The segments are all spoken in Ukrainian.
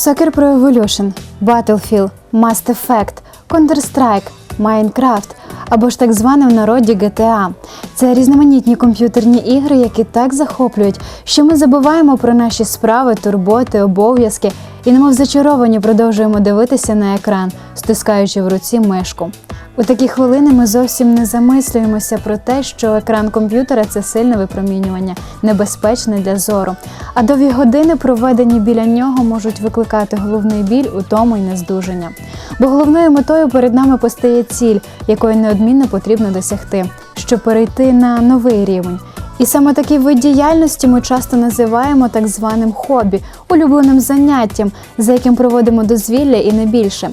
Soccer Pro Evolution, Battlefield, Mass Effect, Counter-Strike, Minecraft або ж так зване в народі GTA. Це різноманітні комп'ютерні ігри, які так захоплюють, що ми забуваємо про наші справи, турботи, обов'язки і немов зачаровані продовжуємо дивитися на екран, стискаючи в руці мишку. У такі хвилини ми зовсім не замислюємося про те, що екран комп'ютера це сильне випромінювання, небезпечне для зору. А довгі години, проведені біля нього, можуть викликати головний біль, утому й нездужання. Бо головною метою перед нами постає ціль, якої неодмінно потрібно досягти, щоб перейти на новий рівень. І саме такий вид діяльності ми часто називаємо так званим хобі, улюбленим заняттям, за яким проводимо дозвілля і не більше.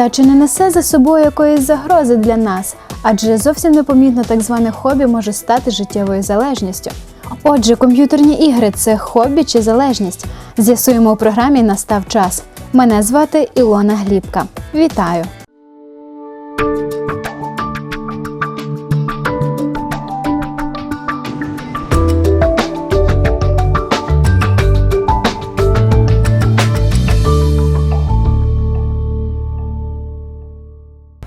Та чи не несе за собою якоїсь загрози для нас? Адже зовсім непомітно так зване хобі може стати життєвою залежністю. Отже, комп'ютерні ігри це хобі чи залежність? З'ясуємо у програмі Настав час. Мене звати Ілона Глібка. Вітаю!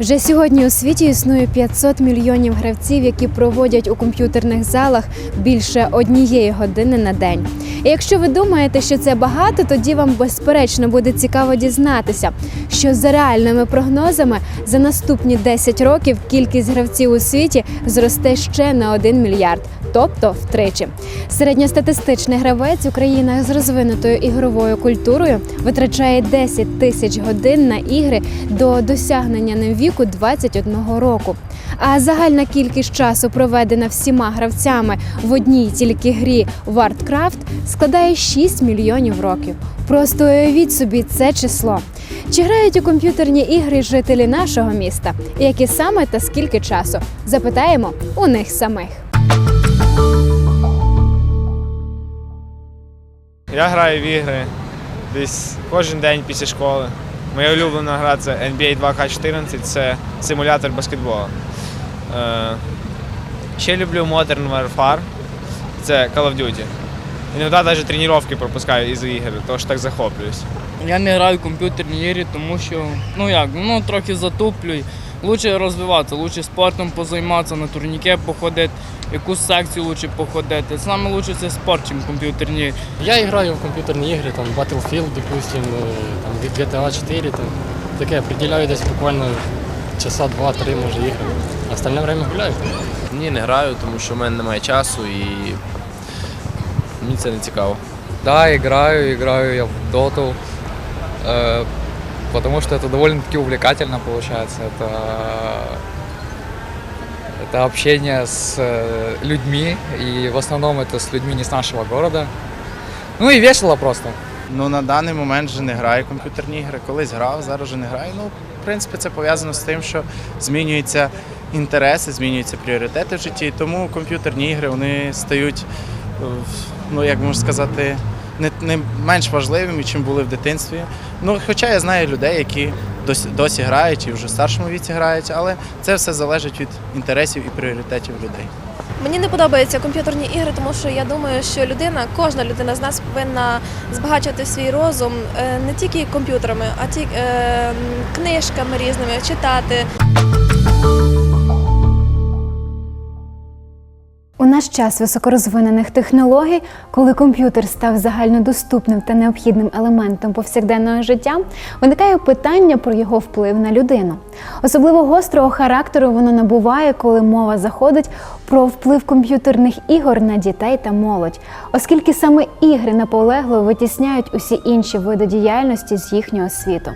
Вже сьогодні у світі існує 500 мільйонів гравців, які проводять у комп'ютерних залах більше однієї години на день. І якщо ви думаєте, що це багато, тоді вам безперечно буде цікаво дізнатися, що за реальними прогнозами за наступні 10 років кількість гравців у світі зросте ще на 1 мільярд, тобто втричі. Середньостатистичний гравець у з розвинутою ігровою культурою витрачає 10 тисяч годин на ігри до досягнення ним віку 21 року. А загальна кількість часу, проведена всіма гравцями в одній тільки грі Warcraft, складає 6 мільйонів років. Просто уявіть собі це число. Чи грають у комп'ютерні ігри жителі нашого міста? Які саме та скільки часу? Запитаємо у них самих. Я граю в ігри десь кожен день після школи. Моя улюблена гра це NBA 2K14, це симулятор баскетболу. Е, ще люблю Modern Warfare, це Call of Duty. Іноді навіть тренування пропускаю із ігор, що так захоплююсь. Я не граю в комп'ютерні ігри, тому що ну як, ну трохи затуплюй. Лучше розвиватися, лучше спортом позайматися, на турніке походити, якусь секцію лучше походити. Саме лучше це спорт, чим комп'ютерні ігри. Я играю в компьютерные игры, там Battlefield, допустим, э, там GTA 4, там, таке приділяю десь буквально часа два-три, може, ігри. Остальне время гуляю. Ні, не граю, тому що в мене немає часу і мені це не цікаво. Да, играю, играю я в доту, э, потому что это довольно-таки увлекательно получается. Это, это общение с э, людьми, и в основном это с людьми не с нашего города. Ну и весело просто. Ну на даний момент вже не граю в комп'ютерні ігри. Колись грав, зараз вже не граю. Ну, в принципі, це пов'язано з тим, що змінюються інтереси, змінюються пріоритети в житті. Тому комп'ютерні ігри вони стають, е, ну як можна сказати, не, не менш важливими, чим були в дитинстві. Ну, хоча я знаю людей, які досі, досі грають і вже в старшому віці грають, але це все залежить від інтересів і пріоритетів людей. Мені не подобаються комп'ютерні ігри, тому що я думаю, що людина, кожна людина з нас повинна збагачувати свій розум е, не тільки комп'ютерами, а ті е, книжками різними, читати. Наш час високорозвинених технологій, коли комп'ютер став загальнодоступним та необхідним елементом повсякденного життя, виникає питання про його вплив на людину. Особливо гострого характеру воно набуває, коли мова заходить про вплив комп'ютерних ігор на дітей та молодь, оскільки саме ігри наполегливо витісняють усі інші види діяльності з їхнього світу.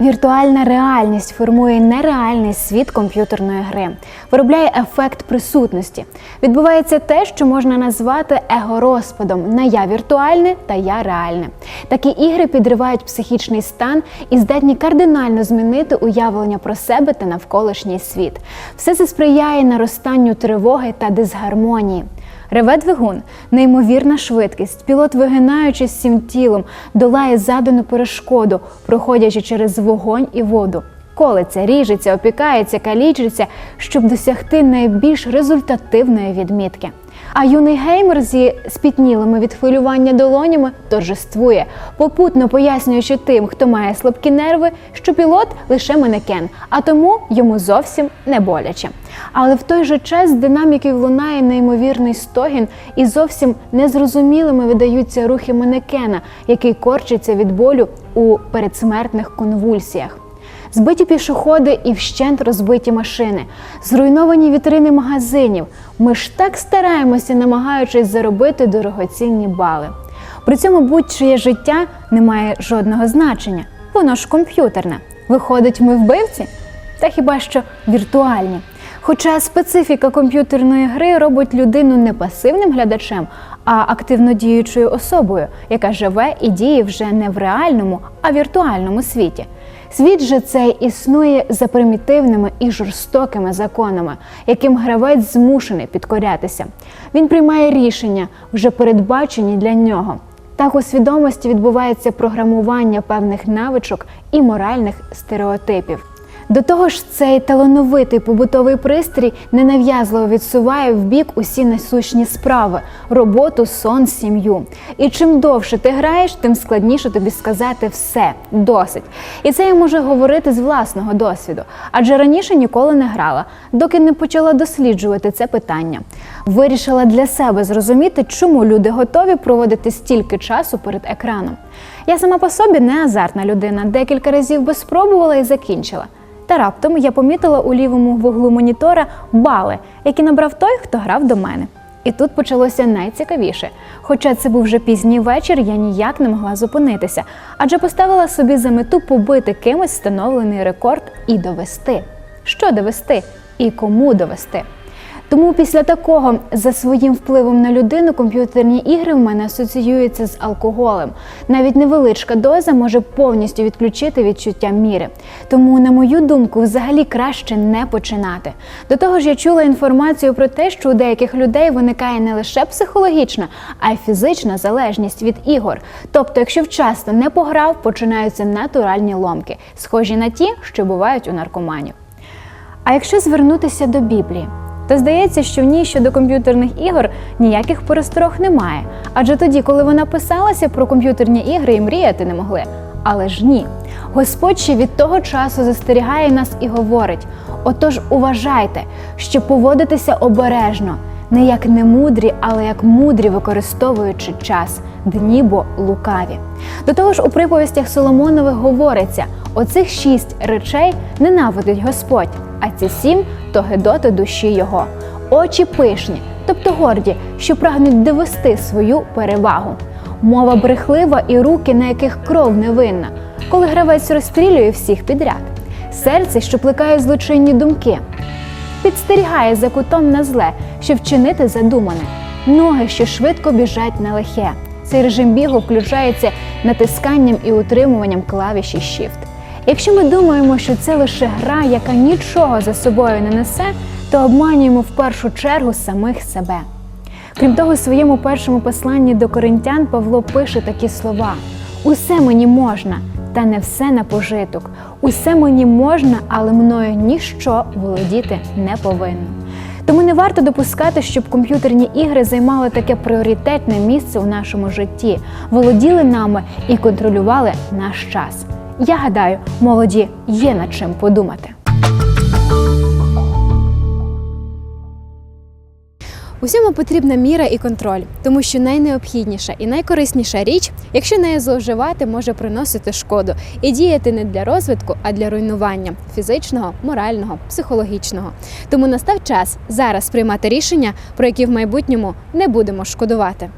Віртуальна реальність формує нереальний світ комп'ютерної гри, виробляє ефект присутності. Відбувається те, що можна назвати его-розпадом на я віртуальне та я реальне. Такі ігри підривають психічний стан і здатні кардинально змінити уявлення про себе та навколишній світ. Все це сприяє наростанню тривоги та дисгармонії. Реве двигун, неймовірна швидкість. Пілот, вигинаючись всім тілом, долає задану перешкоду, проходячи через вогонь і воду. Колиться, ріжеться, опікається, калічиться, щоб досягти найбільш результативної відмітки. А юний геймер зі спітнілими від хвилювання долонями торжествує, попутно пояснюючи тим, хто має слабкі нерви, що пілот лише манекен, а тому йому зовсім не боляче. Але в той же час з динаміків лунає неймовірний стогін, і зовсім незрозумілими видаються рухи манекена, який корчиться від болю у передсмертних конвульсіях. Збиті пішоходи і вщент розбиті машини, зруйновані вітрини магазинів. Ми ж так стараємося, намагаючись заробити дорогоцінні бали. При цьому будь-чиє життя не має жодного значення. Воно ж комп'ютерне. Виходить, ми вбивці? Та хіба що віртуальні. Хоча специфіка комп'ютерної гри робить людину не пасивним глядачем, а активно діючою особою, яка живе і діє вже не в реальному, а віртуальному світі. Світ же цей існує за примітивними і жорстокими законами, яким гравець змушений підкорятися. Він приймає рішення, вже передбачені для нього. Так у свідомості відбувається програмування певних навичок і моральних стереотипів. До того ж, цей талановитий побутовий пристрій ненав'язливо відсуває в бік усі насущні справи роботу, сон, сім'ю. І чим довше ти граєш, тим складніше тобі сказати все досить. І це я можу говорити з власного досвіду, адже раніше ніколи не грала, доки не почала досліджувати це питання. Вирішила для себе зрозуміти, чому люди готові проводити стільки часу перед екраном. Я сама по собі не азартна людина, декілька разів би спробувала і закінчила. Та раптом я помітила у лівому вуглу монітора бали, які набрав той, хто грав до мене. І тут почалося найцікавіше. Хоча це був вже пізній вечір, я ніяк не могла зупинитися, адже поставила собі за мету побити кимось встановлений рекорд і довести. Що довести і кому довести. Тому після такого за своїм впливом на людину комп'ютерні ігри в мене асоціюються з алкоголем. Навіть невеличка доза може повністю відключити відчуття міри. Тому, на мою думку, взагалі краще не починати. До того ж, я чула інформацію про те, що у деяких людей виникає не лише психологічна, а й фізична залежність від ігор. Тобто, якщо вчасно не пограв, починаються натуральні ломки, схожі на ті, що бувають у наркоманів. А якщо звернутися до Біблії, то здається, що в ній щодо комп'ютерних ігор ніяких пересторог немає. Адже тоді, коли вона писалася про комп'ютерні ігри і мріяти не могли. Але ж ні. Господь ще від того часу застерігає нас і говорить: отож, уважайте, що поводитися обережно, не як немудрі, але як мудрі, використовуючи час, дні бо лукаві. До того ж, у приповістях Соломонових говориться: оцих шість речей ненавидить Господь, а ці сім то гидоти душі його. Очі пишні, тобто горді, що прагнуть довести свою перевагу. Мова брехлива і руки, на яких кров невинна, коли гравець розстрілює всіх підряд. Серце, що плекає злочинні думки, підстерігає за кутом на зле, щоб вчинити задумане. Ноги, що швидко біжать на лихе. Цей режим бігу включається натисканням і утримуванням клавіші Shift. Якщо ми думаємо, що це лише гра, яка нічого за собою не несе, то обманюємо в першу чергу самих себе. Крім того, у своєму першому посланні до коринтян Павло пише такі слова: Усе мені можна, та не все на пожиток. Усе мені можна, але мною ніщо володіти не повинно. Тому не варто допускати, щоб комп'ютерні ігри займали таке пріоритетне місце у нашому житті, володіли нами і контролювали наш час. Я гадаю, молоді є над чим подумати. Усьому потрібна міра і контроль, тому що найнеобхідніша і найкорисніша річ, якщо нею зловживати, може приносити шкоду і діяти не для розвитку, а для руйнування фізичного, морального, психологічного. Тому настав час зараз приймати рішення, про які в майбутньому не будемо шкодувати.